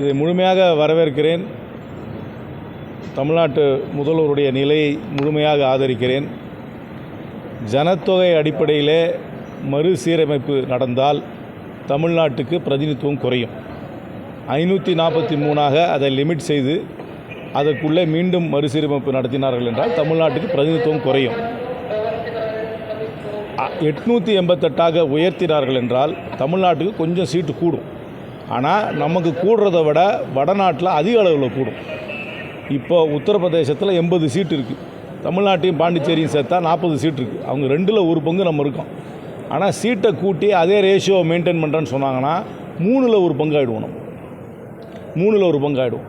இதை முழுமையாக வரவேற்கிறேன். தமிழ்நாட்டு முதல்வருடைய நிலையை முழுமையாக ஆதரிக்கிறேன். ஜனத்தொகை அடிப்படையிலே மறுசீரமைப்பு நடந்தால் தமிழ்நாட்டுக்கு பிரதிநிதித்துவம் குறையும். ஐநூற்றி நாற்பத்தி மூணாக அதை லிமிட் செய்து அதற்குள்ளே மீண்டும் மறுசீரமைப்பு நடத்தினார்கள் என்றால் தமிழ்நாட்டுக்கு பிரதிநிதித்துவம் குறையும். எட்நூற்றி எண்பத்தெட்டாக உயர்த்தினார்கள் என்றால் தமிழ்நாட்டுக்கு கொஞ்சம் சீட்டு கூடும். ஆனால் நமக்கு கூடுறத விட வடநாட்டில் அதிக அளவில் கூடும். இப்போ உத்தரப்பிரதேசத்தில் எண்பது சீட்டு இருக்குது தமிழ்நாட்டையும் பாண்டிச்சேரியும் சேர்த்தா நாற்பது சீட் இருக்குது அவங்க ரெண்டில் ஒரு பங்கு நம்ம இருக்கோம். ஆனால் சீட்டை கூட்டி அதே ரேஷியோ மெயின்டைன் பண்ணுறேன்னு சொன்னாங்கன்னா மூணில் ஒரு பங்காயிடுவோம் நம்ம. மூணில் ஒரு பங்காயிடுவோம்.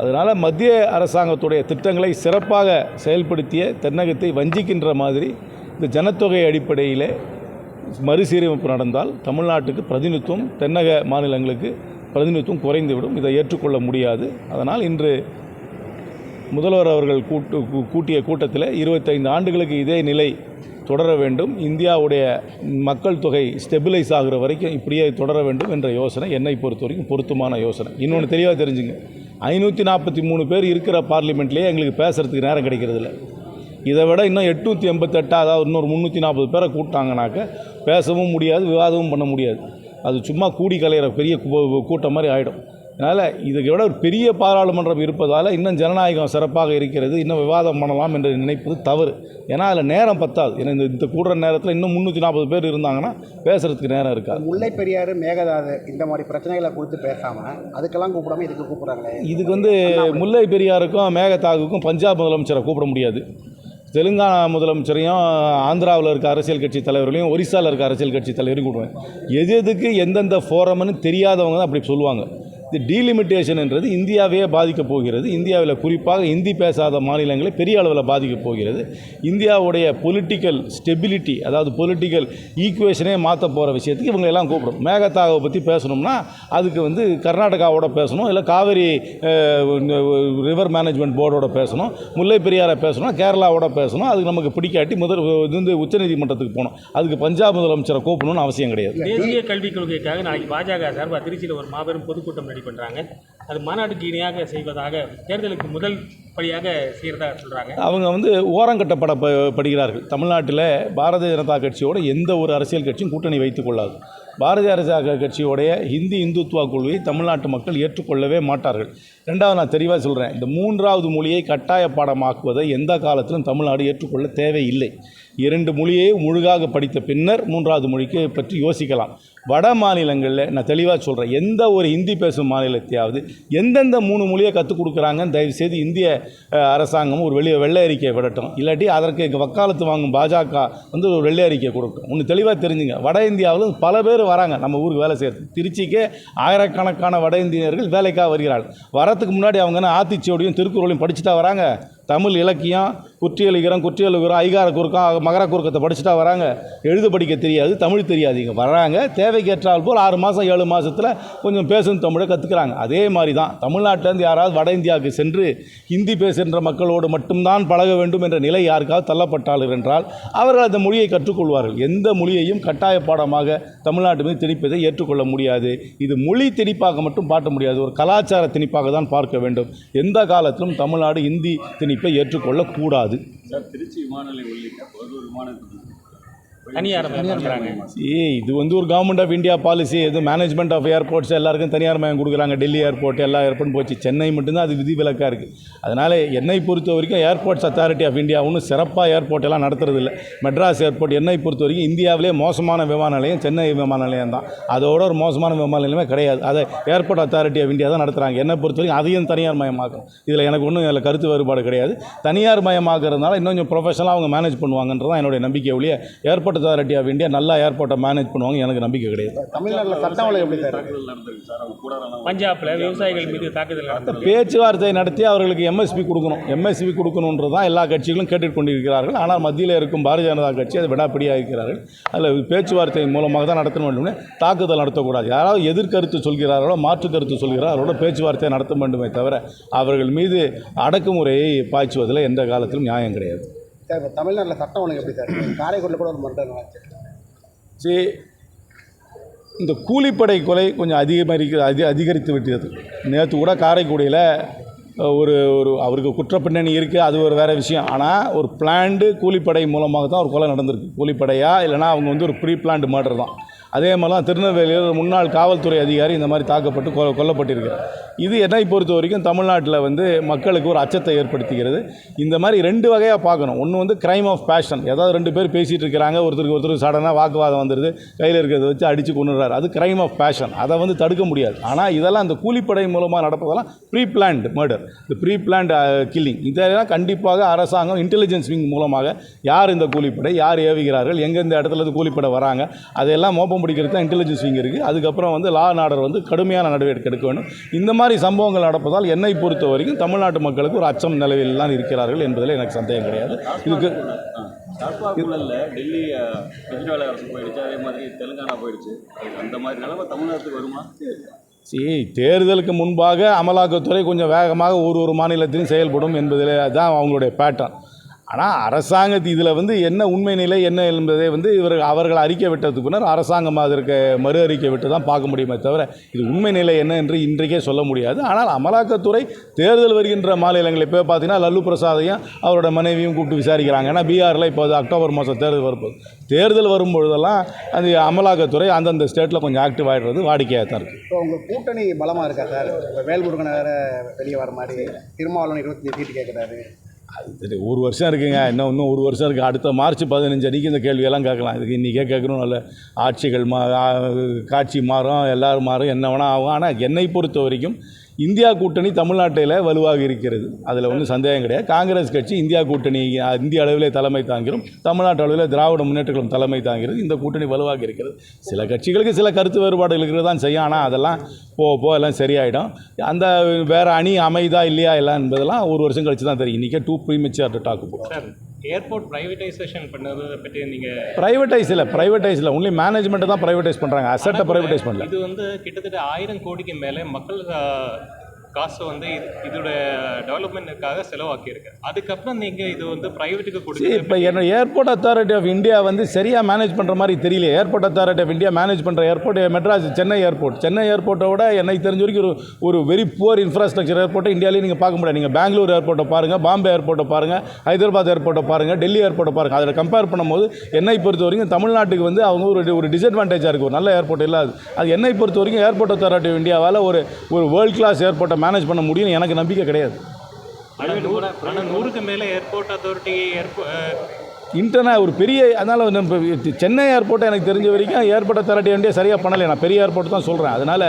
அதனால் மத்திய அரசாங்கத்துடைய திட்டங்களை சிறப்பாக செயல்படுத்திய தென்னகத்தை வஞ்சிக்கின்ற மாதிரி இந்த ஜனத்தொகை அடிப்படையில் மறுசீரமைப்பு நடந்தால் தமிழ்நாட்டுக்கு பிரதிநிதித்துவம் தென்னக மாநிலங்களுக்கு பிரதிநிதித்துவம் குறைந்துவிடும். இதை ஏற்றுக்கொள்ள முடியாது. அதனால் இன்று முதல்வர் அவர்கள் கூட்டு கூ- கூட்டிய கூட்டத்தில் இருபத்தைந்து ஆண்டுகளுக்கு இதே நிலை தொடர வேண்டும். இந்தியாவுடைய மக்கள் தொகை ஸ்டெபிலைஸ் ஆகுற வரைக்கும் இப்படியே தொடர வேண்டும் என்ற யோசனை என்னை பொறுத்த வரைக்கும் பொருத்தமான யோசனை. இன்னொன்று தெளிவாக தெரிஞ்சுங்க. ஐநூற்றி நாற்பத்தி மூணு பேர் இருக்கிற பார்லிமெண்ட்லேயே எங்களுக்கு பேசுகிறதுக்கு நேரம் கிடைக்கிறது இல்லை இதை விட இன்னும் எட்நூற்றி எண்பத்தெட்டா அதாவது இன்னொரு முந்நூற்றி நாற்பது பேரை கூப்பிட்டாங்கனாக்க பேசவும் முடியாது விவாதமும் பண்ண முடியாது. அது சும்மா கூடி கலையிற பெரிய கூட்டம் மாதிரி ஆகிடும் அதனால் இதுக்கு விட ஒரு பெரிய பாராளுமன்றம் இருப்பதால் இன்னும் ஜனநாயகம் சிறப்பாக இருக்கிறது இன்னும் விவாதம் பண்ணலாம் என்று நினைப்பது தவறு. ஏன்னா அதில் நேரம் பத்தாது. ஏன்னா இந்த இந்த கூடுற நேரத்தில் இன்னும் முந்நூற்றி நாற்பது பேர் இருந்தாங்கன்னா பேசுகிறதுக்கு நேரம் இருக்காது. முல்லை பெரியாறு மேகதாது இந்த மாதிரி பிரச்சனைகளை குறித்து பேசாம அதுக்கெல்லாம் கூப்பிடாம இதுக்கு கூப்பிடுறாங்களே. இதுக்கு வந்து முல்லை பெரியாருக்கும் மேகதாகுக்கும் பஞ்சாப் முதலமைச்சரை கூப்பிட முடியாது. தெலுங்கானா முதலமைச்சரையும் ஆந்திராவில் இருக்க அரசியல் கட்சி தலைவர்களையும் ஒரிசாவில் இருக்க அரசியல் கட்சி தலைவரையும் கூப்பிடுவேன். எது எதுக்கு எந்தெந்த ஃபோரம்னு தெரியாதவங்க தான் அப்படி சொல்லுவாங்க. இந்த டீலிமிட்டேஷன் என்றது இந்தியாவையே பாதிக்கப் போகிறது. இந்தியாவில் குறிப்பாக இந்தி பேசாத மாநிலங்களை பெரிய அளவில் பாதிக்கப் போகிறது. இந்தியாவுடைய பொலிட்டிக்கல் ஸ்டெபிலிட்டி அதாவது பொலிட்டிக்கல் ஈக்குவேஷனே மாற்ற போகிற விஷயத்துக்கு இவங்களெல்லாம் கூப்பிடும். மேகதாவை பற்றி பேசணும்னா அதுக்கு வந்து கர்நாடகாவோட பேசணும் இல்லை காவிரி ரிவர் மேனேஜ்மெண்ட் போர்டோட பேசணும் முல்லை பெரியாரை பேசணும் கேரளாவோட பேசணும் அதுக்கு நமக்கு பிடிக்காட்டி முதல் இது வந்து உச்சநீதிமன்றத்துக்கு போகணும். அதுக்கு பஞ்சாப் முதலமைச்சரை கூப்பிடணும்னு அவசியம் கிடையாது. தேசிய கல்விக் கொள்கைக்காக நாளைக்கு பாஜக சார்பாக திருச்சியில் ஒரு மாபெரும் பொதுக்கூட்டம் ரெடி பண்ணுறாங்க அது மாநாட்டுக்கு இணையாக செய்வதாக தேர்தலுக்கு முதல் படியாக செய்கிறதா சொல்கிறாங்க அவங்க வந்து ஓரங்கட்டப்பட படுகிறார்கள். தமிழ்நாட்டில் பாரதிய ஜனதா கட்சியோட எந்த ஒரு அரசியல் கட்சியும் கூட்டணி வைத்துக் கொள்ளாது. பாரதிய ஜனதா கட்சியோடைய ஹிந்தி இந்துத்துவா கொள்கையை தமிழ்நாட்டு மக்கள் ஏற்றுக்கொள்ளவே மாட்டார்கள். ரெண்டாவது நான் தெளிவாக சொல்கிறேன் இந்த மூன்றாவது மொழியை கட்டாய பாடமாக்குவதை எந்த காலத்திலும் தமிழ்நாடு ஏற்றுக்கொள்ள தேவையில்லை. இரண்டு மொழியை முழுகாக படித்த பின்னர் மூன்றாவது மொழிக்கு பற்றி யோசிக்கலாம். வட மாநிலங்களில் நான் தெளிவாக சொல்கிறேன் எந்த ஒரு ஹிந்தி பேசும் மாநிலத்தையாவது எந்தெந்த மூணு மொழியை கற்றுக் கொடுக்குறாங்கன்னு தயவுசெய்து இந்திய அரசாங்கம் ஒரு வெளியே வெள்ளை அறிக்கையை விடட்டும். இல்லாட்டி அதற்கு வக்காலத்து வாங்கும் பாஜக வந்து ஒரு வெள்ளை அறிக்கையை கொடுக்கும். ஒன்று தெளிவாக தெரிஞ்சுங்க வட இந்தியாவில் பல பேர் வராங்க. நம்ம ஊருக்கு வேலை செய்கிறது திருச்சிக்கே ஆயிரக்கணக்கான வட இந்தியர்கள் வேலைக்காக வருகிறார்கள். வரத்துக்கு முன்னாடி அவங்க என்ன ஆத்திச்சோடியும் திருக்குறளையும் படிச்சுட்டா வராங்க? தமிழ் இலக்கியம் குற்றியலுகிறோம் குற்றியலுகிறோம் ஐகார குறுக்கம் மகர குறுக்கத்தை படிச்சுட்டா வராங்க. எழுத படிக்க தெரியாது தமிழ் தெரியாது. இங்கே வர்றாங்க தேவைக்கேற்றால் போல் ஆறு மாதம் ஏழு மாதத்தில் கொஞ்சம் பேசும் தமிழை கற்றுக்குறாங்க அதே மாதிரி தான் தமிழ்நாட்டிலேருந்து யாராவது வட இந்தியாவுக்கு சென்று ஹிந்தி பேசுகின்ற மக்களோடு மட்டும்தான் பழக வேண்டும் என்ற நிலை யாருக்காவது தள்ளப்பட்டார்கள் என்றால் அவர்கள் அந்த மொழியை கற்றுக்கொள்வார்கள். எந்த மொழியையும் கட்டாய பாடமாக தமிழ்நாட்டு மீது திணிப்பதை ஏற்றுக்கொள்ள முடியாது. இது மொழி திணிப்பாக மட்டும் பாட்ட முடியாது. ஒரு கலாச்சார திணிப்பாக தான் பார்க்க வேண்டும். எந்த காலத்திலும் தமிழ்நாடு ஹிந்தி திணிப்பை ஏற்றுக்கொள்ளக்கூடாது. சார் திருச்சி விமான நிலையம் உள்ளிட்ட பதினோரு விமானத்துக்கு தனியார் பண்ணுறாங்க ஏய் இது வந்து ஒரு கவர்மெண்ட் ஆஃப் இந்தியா பாலிசி எது மேனேஜ்மெண்ட் ஆஃப் ஏர்போர்ட்ஸ் எல்லாருக்கும் தனியார் மயம் கொடுக்குறாங்க. டெல்லி ஏர்போர்ட் எல்லா ஏர்போர்ட்டும் போச்சு. சென்னை மட்டும்தான் அது விதிவிலக்காக இருக்குது அதனால் என்னை பொறுத்த வரைக்கும் ஏர்போர்ட்ஸ் அத்தாரிட்டி ஆஃப் இந்தியா ஒன்றும் சிறப்பாக ஏர்போர்ட் எல்லாம் நடத்துறது இல்லை மெட்ராஸ் ஏர்போர்ட் என்னை பொறுத்த வரைக்கும் இந்தியாவிலே மோசமான விமான நிலையம் சென்னை விமான நிலையம் தான். அதோட ஒரு மோசமான விமான நிலையமே கிடையாது. அதை ஏர்போர்ட் அத்தாரிட்டி ஆஃப் இந்தியா தான் நடத்துகிறாங்க என்னை பொறுத்த வரைக்கும் அதையும் தனியார் மயமாக்கும் இதில் எனக்கு ஒன்றும் இதில் கருத்து வேறுபாடு கிடையாது. தனியார் மயமாக்குறதுனால இன்னும் கொஞ்சம் ப்ரொஃபஷனலாக அவங்க மேனேஜ் பண்ணுவாங்கன்றதான் என்னுடைய நம்பிக்கை ஒழிய ஏர்போர்ட் அத்தாரிட்டி ஆஃப் இந்தியா நல்லா ஏர்போர்ட்டை மேனேஜ் பண்ணுவாங்க. எனக்கு நம்பிக்கை கிடையாது. தமிழ்நாட்டில் சட்டம் ஒழுங்கு எப்படி பஞ்சாப்ல விவசாயிகள் மீது தாக்குதல் பேச்சுவார்த்தை நடத்தி அவர்களுக்கு எம்எஸ்பி கொடுக்கணும். எம்எஸ்பி கொடுக்கணுன்றது தான் எல்லா கட்சிகளும் கேட்டுக் கொண்டிருக்கிறார்கள். ஆனால் மத்தியில் இருக்கும் பாரதிய ஜனதா கட்சி அதை விடாப்பிடியாக இருக்கிறார்கள். அதில் பேச்சுவார்த்தை மூலமாக தான் நடத்த வேண்டும் தாக்குதல் நடத்தக்கூடாது. யாராவது எதிர்கருத்து சொல்கிறார்களோ மாற்று கருத்து சொல்கிறார்களோ பேச்சுவார்த்தை நடத்த வேண்டுமே தவிர அவர்கள் மீது அடக்குமுறையை பாய்ச்சுவதில் எந்த காலத்திலும் நியாயம் கிடையாது. சார் இப்போ தமிழ்நாட்டில் சட்டம் ஒழுங்கு எப்படி சார்? காரைக்குடியில் கூட ஒரு மருத்துவம் நடந்துச்சு சரி இந்த கூலிப்படை கொலை கொஞ்சம் அதிகமரிக்க அதி அதிகரித்து விட்டது. நேற்று கூட காரைக்குடியில் ஒரு ஒரு அவருக்கு குற்றப்பின்னணி இருக்குது அது ஒரு வேறு விஷயம். ஆனால் ஒரு பிளான்டு கூலிப்படை மூலமாக தான் ஒரு கொலை நடந்திருக்கு. கூலிப்படையாக இல்லைனா அவங்க வந்து ஒரு ப்ரீ பிளான்டு மர்டர் தான். அதே மாதிரிலாம் திருநெல்வேலியில் முன்னாள் காவல்துறை அதிகாரி இந்த மாதிரி தாக்கப்பட்டு கொ கொல்லப்பட்டிருக்கு. இது என்னை பொறுத்த வரைக்கும் தமிழ்நாட்டில் வந்து மக்களுக்கு ஒரு அச்சத்தை ஏற்படுத்துகிறது. இந்த மாதிரி ரெண்டு வகையாக பார்க்கணும். ஒன்று வந்து கிரைம் ஆஃப் பேஷன் ஏதாவது ரெண்டு பேர் பேசிகிட்டு இருக்கிறாங்க ஒருத்தருக்கு ஒருத்தருக்கு சடனாக வாக்குவாதம் வந்துடுது கையில் இருக்கிறத வச்சு அடித்து கொண்டுறாரு அது கிரைம் ஆஃப் பேஷன் அதை வந்து தடுக்க முடியாது. ஆனால் இதெல்லாம் அந்த கூலிப்படை மூலமாக நடப்பதெல்லாம் ப்ரீ பிளான்டு மர்டர் இந்த ப்ரீ பிளான்டு கில்லிங் இதெல்லாம் கண்டிப்பாக அரசாங்கம் இன்டெலிஜென்ஸ் விங் மூலமாக யார் இந்த கூலிப்படை யார் ஏவுகிறார்கள் எங்கெந்த இடத்துல இருந்து கூலிப்படை வராங்க அதையெல்லாம் மோப்பம் பிடிக்கிறது தான் இன்டெலிஜென்ஸ் விங் இருக்குது அதுக்கப்புறம் வந்து லா அண்ட் ஆர்டர் வந்து கடுமையான நடவடிக்கை எடுக்க வேண்டும். இந்த மாதிரி சம்பவங்கள் நடப்பதால் என்னை பொறுத்த வரைக்கும் தமிழ்நாட்டு மக்களுக்கு ஒரு அச்சம் நிலவில் தான் இருக்கிறார்கள் என்பதில் எனக்கு சந்தேகம் கிடையாது. இதுக்கு டெல்லி அஹ், கெஜ்ரிவால் அரசு போயிடுச்சு. அதே மாதிரி தெலுங்கானா போயிடுச்சு. அந்த மாதிரி நிலைமை தமிழ்நாட்டுக்கு வருமா? சரி தேர்தலுக்கு முன்பாக அமலாக்கத்துறை கொஞ்சம் வேகமாக ஒரு ஒரு மாநிலத்திலும் செயல்படும் என்பதில் தான் அவங்களுடைய பேட்டர்ன் ஆனால் அரசாங்கத்து இதில் வந்து என்ன உண்மை நிலை என்ன என்பதை வந்து இவர் அவர்கள் அறிக்கை விட்டதுக்கு பின்னர் அரசாங்கம் அதற்கு மறு அறிக்கை விட்டு தான் பார்க்க முடியுமே தவிர இது உண்மை நிலை என்ன என்று இன்றைக்கே சொல்ல முடியாது. ஆனால் அமலாக்கத்துறை தேர்தல் வருகின்ற மாநிலங்களை இப்போ பார்த்தீங்கன்னா லல்லு பிரசாதையும் அவரோட மனைவியும் கூப்பிட்டு விசாரிக்கிறாங்க. ஏன்னா பீகாரில் இப்போ அது அக்டோபர் மாதம் தேர்தல் வரப்போகுது தேர்தல் வரும்பொழுதெல்லாம் அந்த அமலாக்கத்துறை அந்தந்த ஸ்டேட்டில் கொஞ்சம் ஆக்டிவ் ஆகிடுறது வாடிக்கையாக தான் இருக்குது இப்போ உங்கள் கூட்டணி பலமாக இருக்கா சார்? இப்போ வேல்முருகன் வேற வெளியே வர மாதிரி திருமாவளவன் இருபத்தஞ்சு சீட்டு கேட்குறாரு அது சரி ஒரு வருஷம் இருக்குங்க. இன்னும் இன்னும் ஒரு வருஷம் இருக்குது அடுத்த மார்ச் பதினஞ்சு அன்றைக்கி இந்த கேள்வியெல்லாம் கேட்கலாம். இதுக்கு இன்றைக்கே கேட்கணும். நல்ல ஆட்சிகள் மா காட்சி மாறும் எல்லோரும் மாறும். என்ன வேணால் ஆகும். ஆனால் என்னை பொறுத்த வரைக்கும் இந்தியா கூட்டணி தமிழ்நாட்டில் வலுவாக இருக்கிறது. அதில் ஒன்றும் சந்தேகம் கிடையாது. காங்கிரஸ் கட்சி இந்தியா கூட்டணி இந்திய அளவிலே தலைமை தாங்கிறோம் தமிழ்நாட்டு அளவில் திராவிட முன்னேற்றம் தலைமை தாங்கிறது இந்த கூட்டணி வலுவாக இருக்கிறது. சில கட்சிகளுக்கு சில கருத்து வேறுபாடுகள் இருக்கிறது தான் செய்யும். ஆனால் அதெல்லாம் போக போக எல்லாம் சரியாயிடும். அந்த வேறு அணி அமைதா இல்லையா எல்லாம் என்பதெல்லாம் ஒரு வருஷம் கழிச்சு தான் தெரியும். இன்றைக்கே டூ ப்ரீமெச்சர் டாக்கு போகிறேன் ஏர்போர்ட் பிரைவேட்டைசேஷன் பண்ணதை பற்றி நீங்கள் ப்ரைவேட்டைஸ் இல்லை ப்ரைவேட்டைஸ் இல்லை. ஒன்லி மேனேஜ்மெண்ட்டை தான் ப்ரைவேட்டைஸ் பண்ணுறாங்க அசட்டை ப்ரைவேட்டைஸ் பண்ணல. இது வந்து கிட்டத்தட்ட ஆயிரம் கோடிக்கு மேலே மக்கள் காசு வந்து இது- இதோட டெவலப்மெண்ட்டுக்காக செலவாக்கியிருக்கு அதுக்கப்புறம் நீங்கள் இது வந்து ப்ரைவேட்டுக்கு கொடுத்து இப்போ என்ன ஏர்போர்ட் அத்தாரிட்டி ஆஃப் இந்தியா வந்து சரியாக மேனேஜ் பண்ணுற மாதிரி தெரியல airport authority of India manage பண்ணுற ஏர்போர்ட் மெட்ராஸ் சென்னை ஏர்போர்ட் சென்னை ஏர்போர்ட்டை விட எனக்கு தெரிஞ்ச வரைக்கும் ஒரு ஒரு வெரி புவர் இன்ஃப்ராஸ்ட்ரக்சர் ஏர்போர்ட்டை இந்தியாவிலே நீங்கள் பார்க்க முடியாது. நீங்கள் பெங்களூர் ஏர்போர்ட்டை பாருங்கள் பாம்பே ஏர்போர்ட்டை பாருங்கள் ஹைதராபாத் ஏர்போர்ட்டை பாருங்கள் டெல்லி ஏர்போர்ட்டை பாருங்கள் அதில் கம்பேர் பண்ணும்போது என்னை பொறுத்த வரைக்கும் தமிழ்நாட்டுக்கு வந்து அவங்க ஒரு ஒரு டிஸ்அட்வான்டேஜாக இருக்குது ஒரு நல்ல ஏர்போர்ட் இல்லாது. அது என்னை பொறுத்த வரைக்கும் ஏர்போர்ட் அத்தாரிட்டி ஆஃப் இந்தியாவால் ஒரு ஒரு வேர்ல்ட் கிளாஸ் ஏர்போர்ட்டை மேனேஜ் பண்ண முடியும்னு எனக்கு நம்பிக்கை கிடையாது. ஆனால் நூறு ஆனால் நூறுக்கு மேலே ஏர்போர்ட் அத்தாரிட்டி இன்டர்னா ஒரு பெரிய அதனால் இப்போ சென்னை ஏர்போர்ட்டை எனக்கு தெரிஞ்ச வரைக்கும் ஏர்போர்ட்டை தரட்டி வேண்டிய சரியாக பண்ணலை நான் பெரிய ஏர்போர்ட் தான் சொல்கிறேன் அதனால்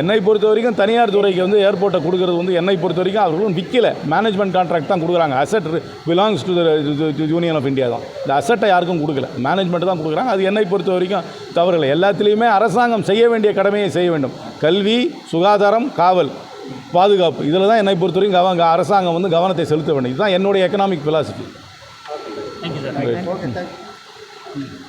என்னை பொறுத்த வரைக்கும் தனியார் துறைக்கு வந்து ஏர்போர்ட்டை கொடுக்குறது வந்து என்னை பொறுத்த வரைக்கும் அவர்களும் விற்கல மேனேஜ்மெண்ட் கான்ட்ராக்ட் தான் கொடுக்குறாங்க. Asset belongs to union of India தான். இந்த அசட்டை யாருக்கும் கொடுக்கல. மேனேஜ்மெண்ட் தான் கொடுக்குறாங்க. அது என்னை பொறுத்த வரைக்கும் தவறில்லை எல்லாத்துலேயுமே அரசாங்கம் செய்ய வேண்டிய கடமையை செய்ய வேண்டும். கல்வி சுகாதாரம் காவல். பாதுகாப்பு. இதில் தான் என்னை பொறுத்த வரைக்கும் கவ அரசாங்கம் வந்து கவனத்தை செலுத்த வேண்டும். இதுதான் என்னுடைய எக்கனாமிக் philosophy. Okay thank